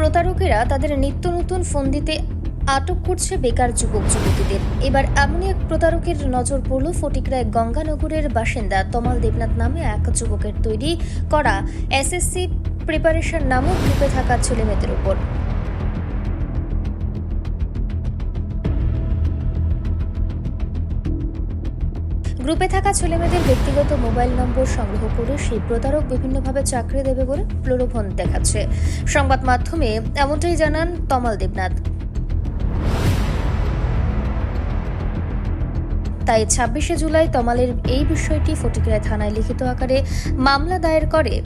প্রতারকেরা তাদের নিত্য নতুন ফোন দিতে আটক করছে বেকার যুবক যুবতীদের। এবার এমনই এক প্রতারকের নজর পড়ল ফটিকরায় গঙ্গানগরের বাসিন্দা তমাল দেবনাথ নামে এক যুবকের তৈরি করা এসএসসি প্রিপারেশন নামক গ্রুপে থাকা ছেলেমেয়েদের উপর গ্রুপে থাকা ছেলেমেয়েদের ব্যক্তিগত মোবাইল নম্বর সংগ্রহ করে সেই প্রতারক বিভিন্নভাবে চাকরি দেবে বলে প্রলোভন দেখাচ্ছে। সংবাদ মাধ্যমে এমনটাই জানান তমাল দেবনাথ। তাই ছাব্বিশে জুলাই তমালের এই বিষয়টি ফটিকরায় থানায় লিখিত আকারে মামলা দায়ের করে।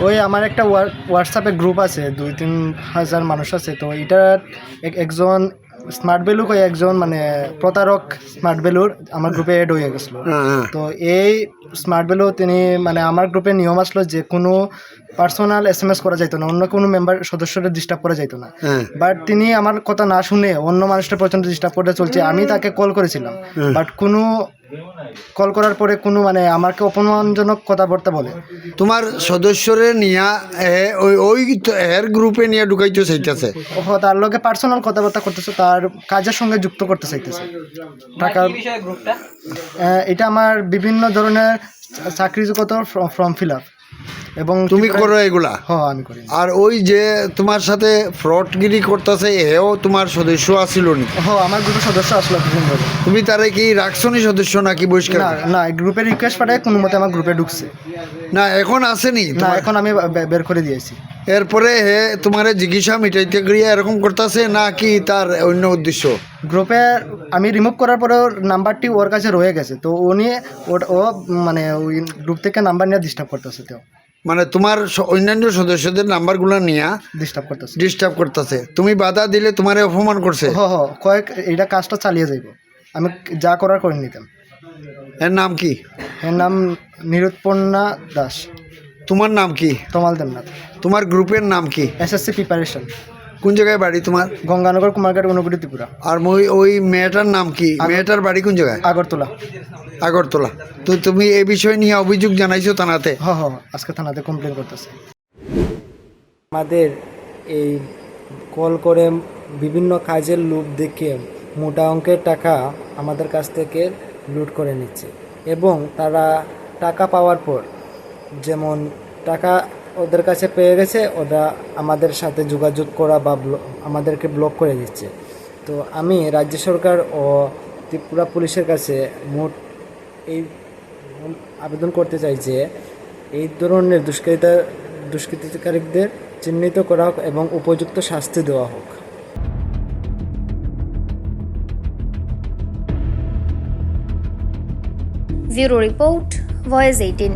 ওই আমার একটা হোয়া- হোয়াটসঅ্যাপে গ্রুপ আছে দুই তিন হাজার মানুষ আছে, তো এক- একজন স্মার্ট বেলু কয়ে একজন মানে প্রতারক স্মার্ট বেলুর আমার গ্রুপে এড হয়ে গেছিল। তো এই স্মার্ট বেলু তিনি মানে আমার গ্রুপে নিয়ম আসলো যে কোনো পার্সোনাল এস এম এস করা যাইতো না অন্য কোনো মেম্বার সদস্যদের ডিস্টার্ব করা যাইতো না। বাট তিনি আমার কথা না শুনে অন্য মানুষটা প্রচণ্ড ডিস্টার্ব করতে চলছে। আমি তাকে কল করেছিলাম বাট কোনো কল করার পরে কোনো মানে আমাকে অপমানজনক কথাবার্তা বলে। তোমার সদস্যরে নিয়া এ, ওই ওই এর গ্রুপে নিয়ে ঢুকাইতে চাইতেছে। ও তার লগে পার্সোনাল কথাবার্তা করতেছে তার কাজের সঙ্গে যুক্ত করতে চাইতেছে। টাকা আহ, এটা আমার বিভিন্ন ধরনের চাকরিজগত ফর্ম ফিল আপ এবং তুমি করো এগুলা? হ্যাঁ আমি করি। আর ওই যে তোমার সাথে ফ্রডগিরি করতেছে এও তোমার সদস্য আসিল নি হ্যাঁ আমার গ্রুপের সদস্য আসলো তুমি তারে কি রাখছনি সদস্য নাকি বহিষ্কার না না গ্রুপের রিকোয়েস্ট পাঠায় কোনো মতে আমার গ্রুপে ঢুকছে। না এখন আসেনি না এখন আমি বের করে দিয়েছি এরপরে হে তোমার জিজ্ঞাসা মিটাইতে গিয়ে এরকম করতেছে নাকি তার অন্য উদ্দেশ্য? গ্রুপে আমি রিমুভ করার পরে ওর নাম্বারটি ওর কাছে রয়ে গেছে তো ও নিয়ে ও মানে ওই গ্রুপ থেকে নাম্বার নিয়ে ডিস্টার্ব করতেছে তো। মানে তোমার অন্যান্য সদস্যদের নাম্বারগুলো নিয়ে ডিস্টার্ব করতেছে। ডিস্টার্ব করতেছে। তুমি বাধা দিলে তোমারে অপমান করছে। হ হ কয়েক এটা কাজটা চালিয়ে যাইব। আমি যা করার করে নিতাম এর নাম কি? এর নাম নিরুৎপন্না দাস। তোমার নাম কি? তোমাল দেবনাথ। তোমার গ্রুপের নাম কি? SSC preparation. কোন জায়গায় বাড়ি তোমার? গঙ্গানগর কুমারঘাট অনুগুটি ত্রিপুরা। আর ওই ওই মেয়েটার নাম কি? মেয়েটার বাড়ি কোন জায়গায়? আগরতলা। আগরতলা। তো তুমি এই বিষয় নিয়ে অভিযোগ জানাইছো থানাতে? হ হ আজকে থানাতে কমপ্লেন করতেছে। আমাদের এই কল করে বিভিন্ন কাজের লোভ দেখে মোটা অঙ্কের টাকা আমাদের কাছ থেকে লুট করে নিচ্ছে। এবং তারা টাকা পাওয়ার পর যেমন টাকা ওদের কাছে পেয়ে গেছে, ওরা আমাদের সাথে যোগাযোগ করা বা আমাদেরকে ব্লক করে দিচ্ছে। তো আমি রাজ্য সরকার ও ত্রিপুরা পুলিশের কাছে মোট এই আবেদন করতে চাই যে এই ধরনের দুষ্কৃতা, দুষ্কৃতিকারীদের চিহ্নিত করা হোক এবং উপযুক্ত শাস্তি দেওয়া হোক। Bureau report voice eighteen